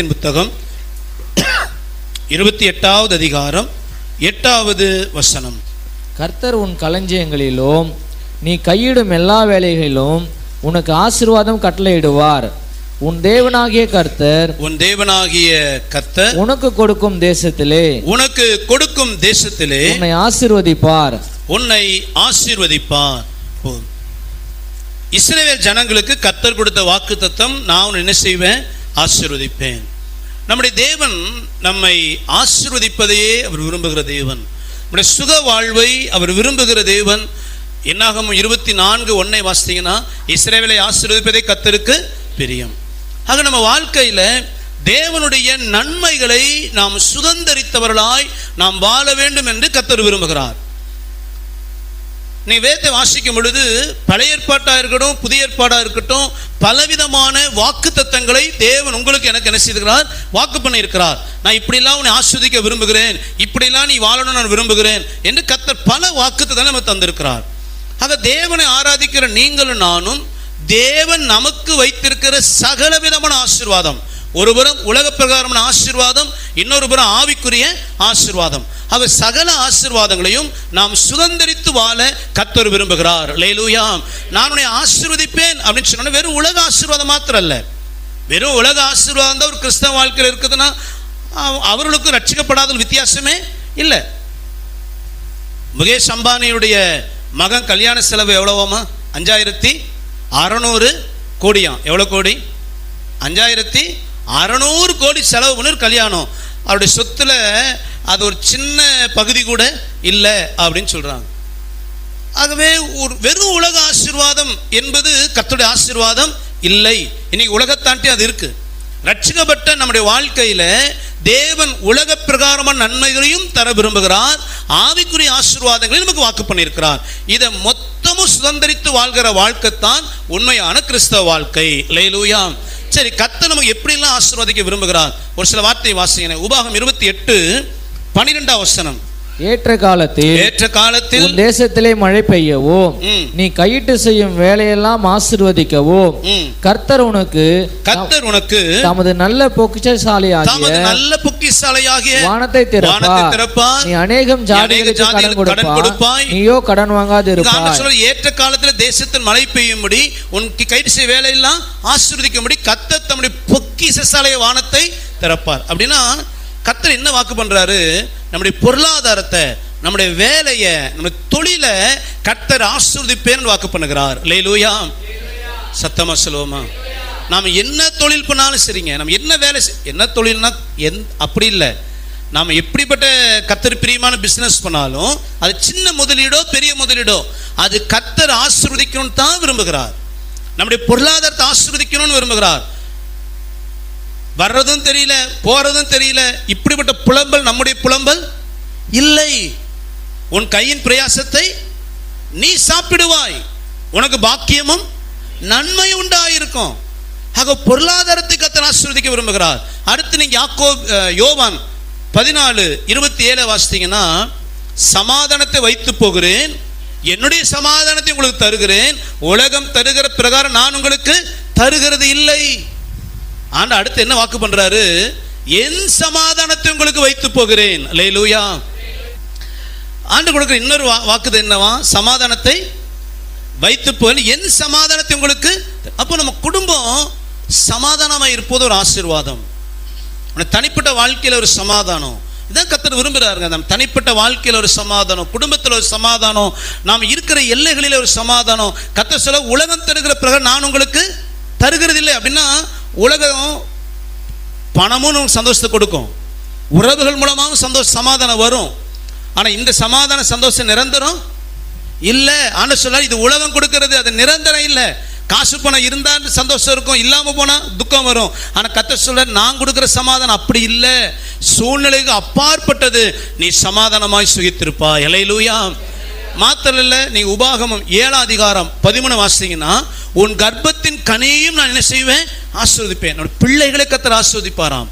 எண்ணாகமத்தின் புத்தகம் இருபத்தி எட்டாவது அதிகாரம் எட்டாவது வசனம். கர்த்தர் உன் களஞ்சியங்களிலும் நீ கையிடும் எல்லா வேலைகளிலும் உனக்கு ஆசீர்வாதம் கட்டளையிடுவார். உன் தேவனாகிய கர்த்தர் உன் தேவனாகிய கர்த்தர் உனக்கு கொடுக்கும் தேசத்திலே உனக்கு கொடுக்கும் தேசத்திலே உன்னை ஆசீர்வதிப்பார். உன்னை ஆசீர்வதிப்பார். போதும். இஸ்ரவேல் ஜனங்களுக்கு கர்த்தர் கொடுத்த வாக்கு தத்தம் நான் என்ன செய்வேன்? ஆசீர்வதிப்பேன். நம்முடைய தேவன் நம்மை ஆசிர்வதிப்பதையே அவர் விரும்புகிற தேவன். நம்முடைய சுக வாழ்வை அவர் விரும்புகிற தேவன். என்னாகும் இருபத்தி நான்கு ஒன்றை வாசித்தீங்கன்னா இஸ்ரவேலை ஆசீர்வதிப்பதே கத்தருக்கு பிரியம். ஆக நம்ம வாழ்க்கையில் தேவனுடைய நன்மைகளை நாம் சுதந்தரித்தவர்களாய் நாம் வாழ வேண்டும் என்று கத்தர் விரும்புகிறார். நீ வேதத்தை வாசிக்கும் பொழுது பழைய ஏற்பாட்டாக இருக்கட்டும் புதிய ஏற்பாடாக இருக்கட்டும் பலவிதமான வாக்கு தத்தங்களை தேவன் உங்களுக்கு எனக்கு என்ன செய்திருக்கிறார்? வாக்கு பண்ணியிருக்கிறார். நான் இப்படிலாம் உன்னை ஆஸ்வதிக்க விரும்புகிறேன். இப்படிலாம் நீ வாழணும் நான் விரும்புகிறேன் என்று கத்தர் பல வாக்கு தத்தங்களை நம்ம தந்திருக்கிறார். ஆக தேவனை ஆராதிக்கிற நீங்களும் நானும் தேவன் நமக்கு வைத்திருக்கிற சகல விதமான ஆசீர்வாதம். ஒருபுறம் உலக பிரகாரமான ஆசீர்வாதம் இன்னொரு புறம் ஆவிக்குரிய ஆசீர்வாதம். அவர் சகல ஆசீர்வாதங்களையும் நாம் சுதந்திரித்து வாழ கத்தர் விரும்புகிறார். லேலூயா நான் உன்னை ஆசீர்வதிப்பேன் அப்படின்னு சொன்னா வெறும் உலக ஆசீர்வாதம் மாத்திரம் அல்ல வெறும் உலக ஆசீர்வாதம் தான் ஒரு கிறிஸ்தவ வாழ்க்கையில் இருக்குதுன்னா அவர்களுக்கும் ரட்சிக்கப்படாத வித்தியாசமே இல்லை. முகேஷ் அம்பானியுடைய மகன் கல்யாண செலவு எவ்வளவோமா? அஞ்சாயிரத்தி அறநூறு கோடியாம். எவ்வளோ கோடி? அஞ்சாயிரத்தி அறநூறு கோடி செலவு பண்ணி கல்யாணம். அவருடைய சொத்துல அது ஒரு சின்ன பகுதி கூட இல்லை அப்படின்னு சொல்கிறாங்க ஆகவே ஒரு வெறும் உலக ஆசீர்வாதம் என்பது கத்துடைய ஆசீர்வாதம் இல்லை. இன்னைக்கு உலகத்தாண்டி அது இருக்கு. ரட்சிக்கப்பட்ட நம்முடைய வாழ்க்கையில தேவன் உலக பிரகாரமான நன்மைகளையும் தர விரும்புகிறார். ஆவிக்குரிய ஆசீர்வாதங்களையும் நமக்கு வாக்கு பண்ணியிருக்கிறார். இதை மொத்தமும் சுதந்திரித்து வாழ்கிற வாழ்க்கைத்தான் உண்மையான கிறிஸ்தவ வாழ்க்கை. லேலூயா சரி கத்தை நமக்கு எப்படிலாம் ஆசீர்வாதிக்க விரும்புகிறார்? ஒரு சில வார்த்தை வாசிங்க உபாகம் இருபத்தி எட்டு. பனிரெண்டாம் வசனம் ஏற்ற காலத்தில் ஏற்ற காலத்தில் உன் தேசத்திலே மழை பெய்யவும் ம், நீ கையிட்டு செய்யும் வேலையெல்லாம் ஆசீர்வதிக்கவும் ம். கர்த்தர் உனக்கு கர்த்தர் உனக்கு தமது நல்ல பொக்கிஷசாலியாகிய நல்ல பொக்கிசாலையாகிய வானத்தை திறப்பார். நீ அநேகம் ஜாதிகளுக்கு கடன் கொடுப்பாய். நீயோ கடன் வாங்காது இருப்பாய் ஏற்ற காலத்துல தேசத்தில் மழை பெய்யும்படி உன் கைட்டு செய்ய வேலையெல்லாம் ஆசீர்வதிக்கும்படி கத்தர் தம்முடைய பொக்கிசாலைய வானத்தை திறப்பார் அப்படின்னா கத்தர் என்ன வாக்கு பண்ணுறாரு நம்முடைய பொருளாதாரத்தை நம்முடைய வேலையை நம்முடைய தொழிலை கத்தர் ஆசிர்வதிப்பேன்னு வாக்கு பண்ணுகிறார். லேலூயா சத்தமா சொல்லுவோமா? நாம் என்ன தொழில் பண்ணாலும் சரிங்க. நம்ம என்ன வேலை செய்- என்ன தொழில்னா எந் அப்படி இல்லை. நாம் எப்படிப்பட்ட கத்தர் பிரியமான பிஸ்னஸ் பண்ணாலும் அது சின்ன முதலீடோ பெரிய முதலீடோ அது கத்தர் ஆசிர்வதிக்கணும்னு தான் விரும்புகிறார். நம்முடைய பொருளாதாரத்தை ஆசிர்வதிக்கணும்னு விரும்புகிறார். வர்றதும் தெரியல போறதும் தெரியல. இப்படிப்பட்ட புலம்பல் நம்முடைய புலம்பல்? இல்லை. உன் கையின் பிரயாசத்தை நீ சாப்பிடுவாய். உனக்கு பாக்கியமும் நன்மை உண்டாயிருக்கும். ஆக பொருளாதாரத்தை கத்தர் ஆசீர்வதிக்க விரும்புகிறார். அடுத்து நீங்க யாக்கோ யோவான் பதினாலு இருபத்தி ஏழு வாசித்தீங்கன்னா சமாதானத்தை வைத்து போகிறேன். என்னுடைய சமாதானத்தை உங்களுக்கு தருகிறேன். உலகம் தருகிற பிரகாரம் நான் உங்களுக்கு தருகிறது இல்லை. ஆண்டு அடுத்து என்ன வாக்கு பண்றாரு? என் சமாதானத்தை உங்களுக்கு வைத்து போகிறேன். லேலூயா ஆண்டு கொடுக்குற இன்னொரு வா- வாக்குது என்னவா? சமாதானத்தை வைத்து போகிறேன். என் சமாதானத்தை உங்களுக்கு அப்போ நம்ம குடும்பம் சமாதானமாக இருப்பது ஒரு ஆசீர்வாதம். தனிப்பட்ட வாழ்க்கையில ஒரு சமாதானம். இதான் கத்தர் விரும்புகிறாருங்க நம்ம தனிப்பட்ட வாழ்க்கையில ஒரு சமாதானம் குடும்பத்தில் ஒரு சமாதானம் நாம் இருக்கிற எல்லைகளில் ஒரு சமாதானம். கத்த சொல்ல உலகம் தருகிற பிறகு நான் உங்களுக்கு தருகிறது இல்லை அப்படின்னா உலகம் பணமும் நமக்கு சந்தோஷத்தை கொடுக்கும். உறவுகள் மூலமாகவும் சந்தோஷ சமாதானம் வரும். ஆனால் இந்த சமாதான சந்தோஷம் நிரந்தரம்? இல்லை. ஆனால் சொல்ல இது உலகம் கொடுக்கறது அது நிரந்தரம் இல்லை. காசு பணம் இருந்தால் சந்தோஷம் இருக்கும் இல்லாமல் போனால் துக்கம் வரும். ஆனால் கத்த சொல்ல நான் கொடுக்குற சமாதானம் அப்படி இல்லை. சூழ்நிலைக்கு அப்பாற்பட்டது. நீ சமாதானமாய் சுகித்திருப்பா இலையிலூயா மாத்திரம் இல்லை நீ உபாகமம் ஏழாம் அதிகாரம் பதிமூணு வாசிங்கன்னா உன் கர்ப்பத்தின் கனியையும் நான் என்ன செய்வேன்? ஆசிர்வதிப்பேன். நம்ம பிள்ளைகளை கத்தர் ஆசிர்வதிப்பாராம்.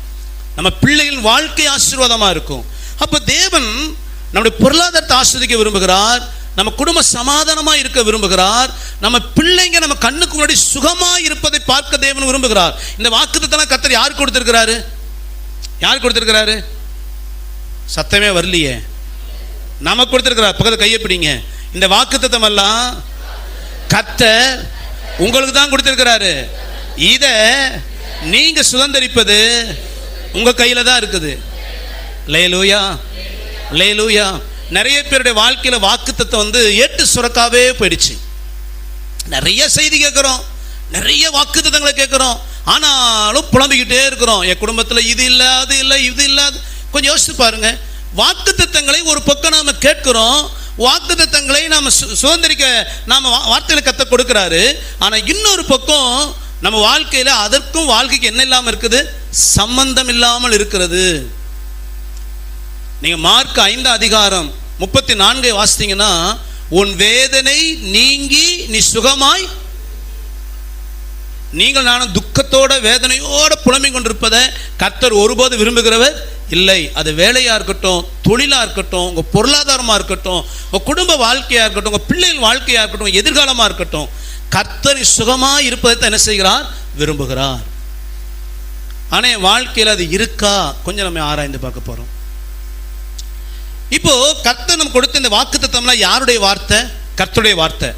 நம்ம பிள்ளைகளின் வாழ்க்கை ஆசீர்வாதமாக இருக்கும். அப்போ தேவன் நம்முடைய பொருளாதாரத்தை ஆஸ்வதிக்க விரும்புகிறார். நம்ம குடும்ப சமாதானமாக இருக்க விரும்புகிறார். நம்ம பிள்ளைங்க நம்ம கண்ணுக்கு முன்னாடி சுகமா இருப்பதை பார்க்க தேவன் விரும்புகிறார். இந்த வாக்குத்தத்தெல்லாம் கத்தர் யார் கொடுத்துருக்கிறாரு? யார் கொடுத்துருக்கிறாரு? சத்தமே வரலையே. நம்ம கொடுத்துருக்கிறார். பக்கத்தில் கையை பிடிங்க. இந்த வாக்குத்தத்தம் எல்லாம் கத்தர் உங்களுக்கு தான் கொடுத்திருக்கிறாரு. இத நீங்க சுதந்தரிப்பது உங்க கையில தான் இருக்குது. லேலூயா லேலூயா. நிறைய பேருடைய வாழ்க்கையில வாக்குத்தத்தை வந்து ஏட்டு சுரக்காவே போயிடுச்சு. நிறைய செய்தி கேட்குறோம். நிறைய வாக்குத்தங்களை கேட்குறோம். ஆனாலும் புலம்பிக்கிட்டே இருக்கிறோம். என் குடும்பத்தில் இது இல்லை அது இல்லை இது இல்லாது கொஞ்சம் யோசிச்சு பாருங்க. வாக்குத்தத்தங்களை ஒரு பக்கம் நாம கேட்கிறோம். வாக்குத்தங்களை நாம சு- சுதந்திரிக்க நாம வார்த்தையில் கத்த கொடுக்குறாரு. ஆனா இன்னொரு பக்கம் நம்ம வாழ்க்கையில அதற்கும் வாழ்க்கைக்கு என்ன இல்லாமல் இருக்குது? சம்பந்தம் இல்லாமல் இருக்கிறது. நீங்க மார்க் ஐந்தாம் அதிகாரம் முப்பத்தி நான்கை வாசித்தீங்கன்னா உன் வேதனை நீங்கி நீ சுகமாய் நீங்கள் நானும் துக்கத்தோட வேதனையோட புலம்பிக் கொண்டிருப்பதை கர்த்தர் ஒருபோது விரும்புகிறவர் இல்லை அது வேலையா இருக்கட்டும் தொழிலா இருக்கட்டும் உங்க பொருளாதாரமா இருக்கட்டும் உங்க குடும்ப வாழ்க்கையா இருக்கட்டும் உங்க பிள்ளைகள் வாழ்க்கையா இருக்கட்டும் எதிர்காலமா இருக்கட்டும் கர்த்தர் சுகமா இருப்பதை தான் என்ன செய்கிறார்? விரும்புகிறார். ஆனா வாழ்க்கையில் அது இருக்கா? கொஞ்சம் நம்ம ஆராய்ந்து பார்க்க போறோம். இப்போ கர்த்தர் நம்ம கொடுத்த இந்த வாக்குத்தத்தம்லாம் யாருடைய வார்த்தை? கர்த்தருடைய வார்த்தை.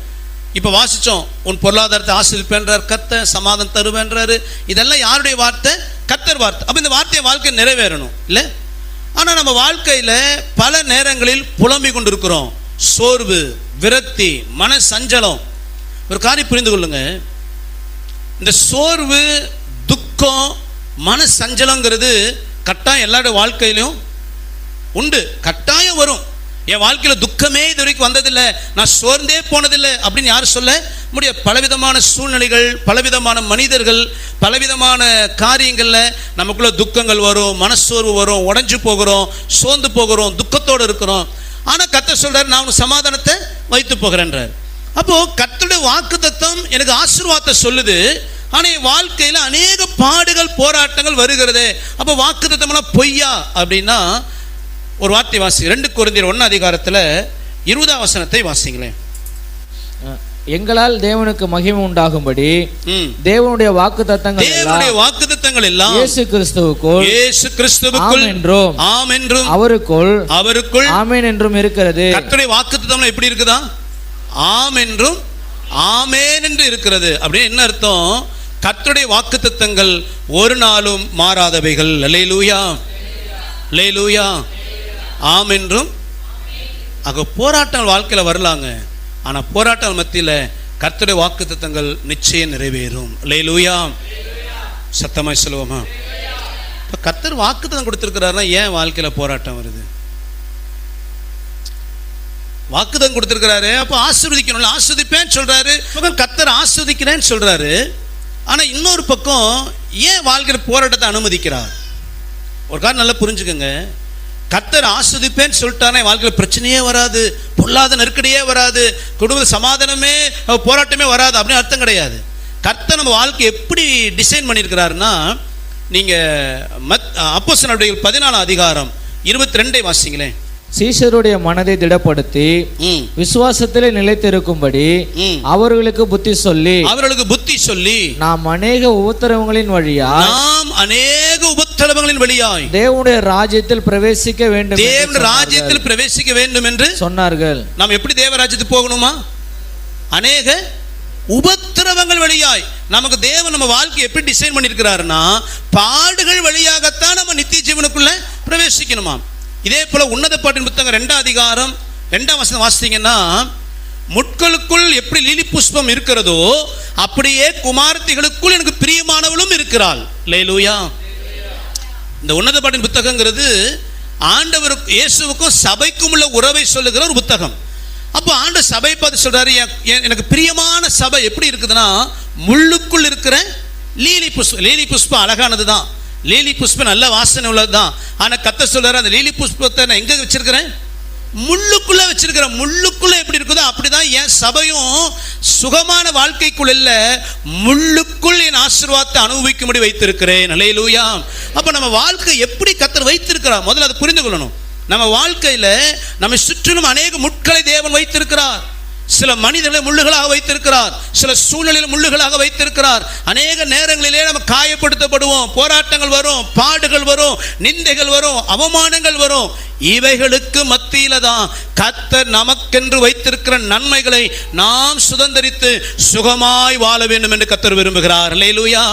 இப்போ வாசிச்சோம் உன் பொருளாதாரத்தை ஆசிரிப்பேன்றார் கர்த்தர் சமாதம் தருவேன்றாரு இதெல்லாம் யாருடைய வார்த்தை? கத்தர் வார்த்தை. அப்போ இந்த வார்த்தையை வாழ்க்கை நிறைவேறணும். இல்லை? ஆனால் நம்ம வாழ்க்கையில் பல நேரங்களில் புலம்பிக் கொண்டிருக்கிறோம். சோர்வு விரக்தி மன சஞ்சலம் ஒரு காரியம் புரிந்து கொள்ளுங்க. இந்த சோர்வு துக்கம் மன சஞ்சலங்கிறது கட்டாயம் எல்லாரோட வாழ்க்கையிலும் உண்டு. கட்டாயம் வரும். என் வாழ்க்கையில் துக்கமே இது வரைக்கும் வந்ததில்லை. நான் சோர்ந்தே போனதில்லை அப்படின்னு யாரும் சொல்ல? முடியாது பலவிதமான சூழ்நிலைகள் பலவிதமான மனிதர்கள் பலவிதமான காரியங்களில் நமக்குள்ள துக்கங்கள் வரும் மனசோர்வு வரும் உடஞ்சு போகிறோம் சோர்ந்து போகிறோம் துக்கத்தோடு இருக்கிறோம். ஆனால் கத்த சொல்கிறார் நான் உனக்கு சமாதானத்தை வைத்து போகிறேன்றார். அப்போது கத்தோடைய வாக்கு வாக்குத்தத்தம் எனக்கு ஆசீர்வாதத்தை சொல்லுது. ஆனால் என் வாழ்க்கையில் அநேக பாடுகள் போராட்டங்கள் வருகிறது. அப்போ வாக்குத்தத்தம்லாம் பொய்யா அப்படின்னா ஒரு வார்த்தை வாசி ரெண்டு குருந்தியர் ஒன்று அதிகாரத்தில் இருபதாம் வசனத்தை வாசிங்களேன். எங்களால் தேவனுக்கு மகிமை உண்டாகும்படி தேவனுடைய வாக்கு தத்தங்கள் தேவனுடைய வாக்குத்தத்தங்கள் எல்லாம் இயேசு கிறிஸ்துவுக்குள் இயேசு கிறிஸ்துவுக்குள் என்றும் ஆம் என்றும் அவருக்குள் அவருக்குள் ஆமேன் என்றும் இருக்கிறது. கர்த்தருடைய வாக்குத்தத்தம் எப்படி இருக்குதா? ஆம் என்றும் ஆமேன் என்று இருக்கிறது. அப்படின்னு என்ன அர்த்தம்? கர்த்தருடைய வாக்குத்தத்தங்கள் ஒரு நாளும் மாறாதவைகள். லேலூயா லேலூயா ஆம் என்றும் அங்க போராட்டம் வாழ்க்கையில் வரலாங்க. ஆனால் போராட்டம் மத்தியில் கர்த்தருடைய வாக்குத்தத்தங்கள் நிச்சயம் நிறைவேறும். லேலூயா சத்தமாய் சொல்லுவோமா. இப்போ கர்த்தர் வாக்குத்தத்தம் கொடுத்துருக்கிறாருன்னா ஏன் வாழ்க்கையில் போராட்டம் வருது? வாக்குதம் கொடுத்துருக்கிறாரு அப்போ ஆசீர்வதிக்கணும்ல. ஆஸ்வதிப்பேன்னு சொல்கிறாரு பக்கம் கத்தர் ஆஸ்வதிக்கிறேன்னு சொல்கிறாரு ஆனால் இன்னொரு பக்கம் ஏன் வாழ்க்கையில் போராட்டத்தை அனுமதிக்கிறார்? ஒரு காரணம் நல்லா புரிஞ்சுக்கோங்க. கத்தர் ஆஸ்வதிப்பேன்னு சொல்லிட்டானே வாழ்க்கையில் பிரச்சனையே வராது பொல்லாத நெருக்கடியே வராது குடும்ப சமாதானமே போராட்டமே வராது அப்படின்னு அர்த்தம் கிடையாது. கர்த்தர் நம்ம வாழ்க்கை எப்படி டிசைன் பண்ணியிருக்கிறாருன்னா நீங்க மத் அப்போஸ்தலருடைய பதினாலாம் அதிகாரம் இருபத்தி ரெண்டை வாசிங்களேன். சீஷருடைய மனதை திடப்படுத்தி விசுவாசத்திலே நிலைத்திருக்கும்படி அவர்களுக்கு புத்தி சொல்லி அவர்களுக்கு புத்தி சொல்லி நாம் அநேக உபத்திரவங்களின் வழியா நாம் அநேக உபத்திரவங்களின் வழியாய். தேவனுடைய ராஜ்யத்தில் பிரவேசிக்க வேண்டும் என்று தேவன். ராஜ்யத்தில் பிரவேசிக்க வேண்டும் என்று சொன்னார்கள். நாம் எப்படி தேவ ராஜ்யத்துக்கு போகணுமா? அநேக உபத்திரவங்கள் வழியாய் நமக்கு தேவன் நம்ம வாழ்க்கை எப்படி டிசைன் பண்ணியிருக்கிறாருன்னா பாடுகள் வழியாகத்தான் நம்ம நித்திய ஜீவனுக்குள்ள பிரவேசிக்கணுமா இதே போல உன்னத பாட்டின் புத்தகம் ரெண்டாம் அதிகாரம் ரெண்டாம் வசனம் வாசித்தீங்கன்னா முட்களுக்குள் எப்படி லீலி புஷ்பம் இருக்கிறதோ அப்படியே குமாரத்திகளுக்குள் எனக்கு பிரியமானவளும் இருக்கிறாள். லேலூயா இந்த உன்னத பாட்டின் புத்தகங்கிறது ஆண்டவருக்கு இயேசுவுக்கும் சபைக்கும் உள்ள உறவை சொல்லுகிற ஒரு புத்தகம். அப்போ ஆண்டு சபை பார்த்து சொல்றாரு எனக்கு பிரியமான சபை எப்படி இருக்குதுன்னா முள்ளுக்குள் இருக்கிற லீலி புஷ்பம் லீலி புஷ்பம் அழகானது தான் லீலி புஷ்பம் நல்ல வாசனை உள்ளது தான் ஆனால் கத்த சொல்றாரு அந்த லீலி புஷ்பத்தை நான் எங்க வச்சிருக்கிறேன்? முள்ளுக்குள்ள வச்சிருக்கிறேன் முள்ளுக்குள்ள எப்படி இருக்குதோ அப்படிதான் என் சபையும் சுகமான வாழ்க்கைக்குள் இல்ல முள்ளுக்குள் என் ஆசீர்வாதத்தை அனுபவிக்கும்படி வைத்திருக்கிறேன். அலையிலூயா அப்போ நம்ம வாழ்க்கை எப்படி கத்தர் வைத்திருக்கிறார்? முதல்ல அதை புரிந்து கொள்ளணும். நம்ம வாழ்க்கையில நம்ம சுற்றிலும் அநேக முட்களை தேவன் வைத்திருக்கிறார். சில மனிதர்களை முள்ளுகளாக வைத்திருக்கிறார். சில சூழ்நிலையில் முள்ளுகளாக வைத்திருக்கிறார். அநேக நேரங்களிலே நம்ம காயப்படுத்தப்படுவோம். போராட்டங்கள் வரும் பாடுகள் வரும் நிந்தைகள் வரும் அவமானங்கள் வரும். இவைகளுக்கு மத்தியில தான் கத்தர் நமக்கென்று வைத்திருக்கிற நன்மைகளை நாம் சுதந்தரித்து சுகமாய் வாழ வேண்டும் என்று கத்தர் விரும்புகிறார். லேலுயா